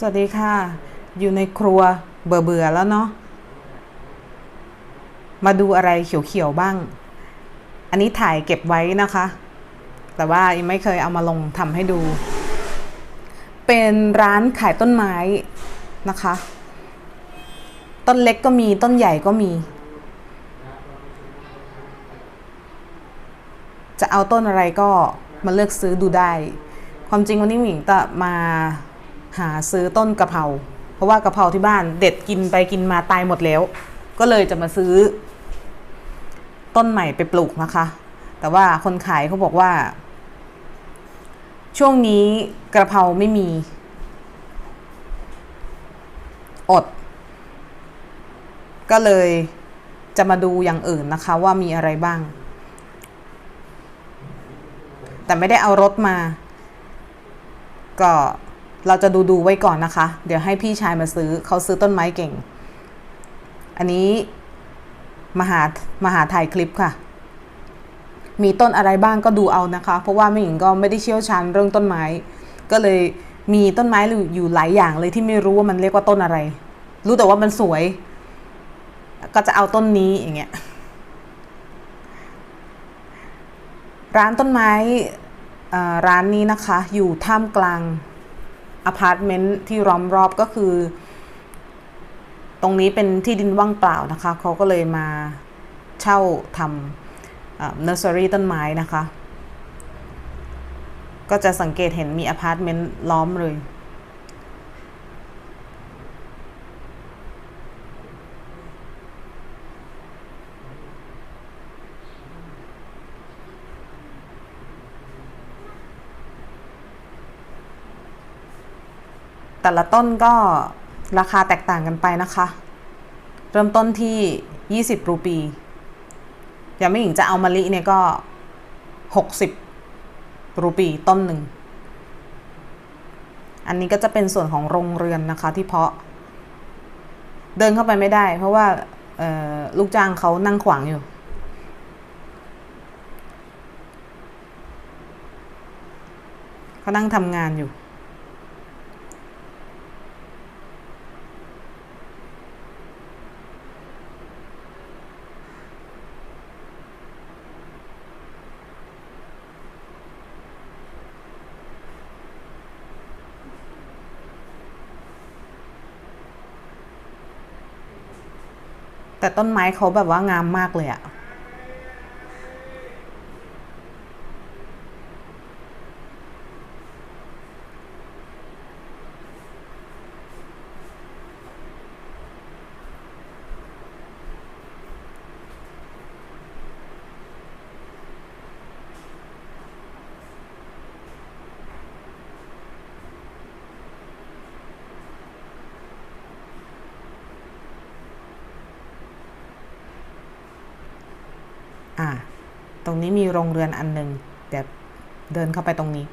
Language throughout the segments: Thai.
สวัสดีค่ะ อยู่ในครัวเบื่อเบื่อแล้วเนาะมาดูอะไรเขียวๆบ้าง อันนี้ถ่ายเก็บไว้นะคะ แต่ว่ายังไม่เคยเอามาลงทำให้ดู เป็นร้านขายต้นไม้นะคะ ต้นเล็กก็มีต้นใหญ่ก็มี จะเอาต้นอะไรก็มาเลือกซื้อดูได้ ความจริงวันนี้หมิงจะมา หาซื้อต้นกะเพราเพราะว่ากะเพราที่บ้านเด็ดกินไปกินมาตายหมดแล้ว ก็เลยจะมาซื้อ ต้นใหม่ไปปลูกนะคะ แต่ว่าคนขายเขาบอกว่า ช่วงนี้กระเพราไม่มี อด ก็เลยจะมาดูอย่างอื่นนะคะ ว่ามีอะไรบ้าง แต่ไม่ได้เอารถมา ก็ เราจะดูดูไว้ก่อนนะคะ เดี๋ยวให้พี่ชายมาซื้อเขาซื้อต้นไม้เก่ง อันนี้มหา มหาถ่ายคลิปค่ะ มีต้นอะไรบ้างก็ดูเอานะคะ เพราะว่าแม่หญิงก็ไม่ได้เชี่ยวชาญเรื่องต้นไม้ ก็เลยมีต้นไม้อยู่หลายอย่างเลยที่ไม่รู้ว่ามันเรียกว่าต้นอะไร รู้แต่ว่ามันสวย ก็จะเอาต้นนี้อย่างเงี้ย ร้านต้นไม้ร้านนี้นะคะ อยู่ท่ามกลาง อพาร์ตเมนต์ที่ล้อมรอบก็คือ ตรงนี้เป็นที่ดินว่างเปล่านะคะ เขาก็เลยมาเช่าทำเนอร์เซอรี่ต้นไม้นะคะ ก็จะสังเกตเห็นมีอพาร์ตเมนต์ล้อมเลย แต่ละต้นก็ราคาแตกต่างกันไปนะคะ เริ่มต้นที่ 20 รูปี อย่างไม่หญิงจะเอามะลิเนี่ยก็ 60 รูปีต้นหนึ่ง อันนี้ก็จะเป็นส่วนของโรงเรือนนะคะที่เพาะ เดินเข้าไปไม่ได้ เพราะว่าลูกจ้างเขานั่งขวางอยู่ เขานั่งทำงานอยู่ แต่ต้นไม้เขาแบบว่างามมากเลยอะ อ่า ตรงนี้มีโรงเรือนอันหนึ่งเดี๋ยวเดินเข้าไปตรงนี้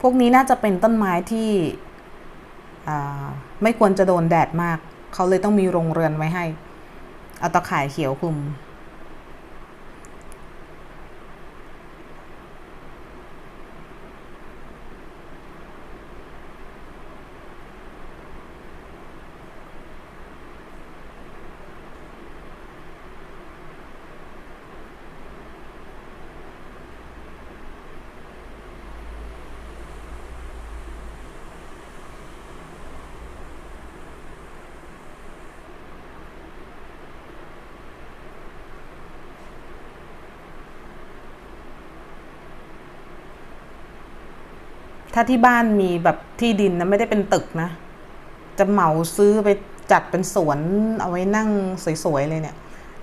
พวกนี้น่าจะเป็นต้นไม้ที่ไม่ควรจะโดนแดดมาก เขาเลยต้องมีโรงเรือนไว้ให้ เอาตะข่ายเขียวคลุม ถ้าที่บ้านมีแบบที่ดินนะไม่ได้เป็นตึกนะ จะเหมาซื้อไปจัดเป็นสวน เอาไว้นั่งสวยๆเลยเนี่ย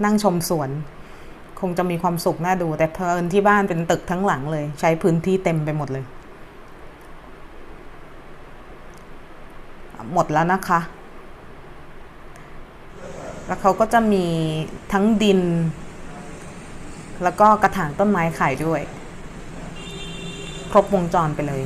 นั่งชมสวน คงจะมีความสุขน่าดู แต่เพลินที่บ้านเป็นตึกทั้งหลังเลย ใช้พื้นที่เต็มไปหมดเลย หมดแล้วนะคะ แล้วเขาก็จะมีทั้งดิน แล้วก็กระถางต้นไม้ขายด้วย ครบวงจรไปเลย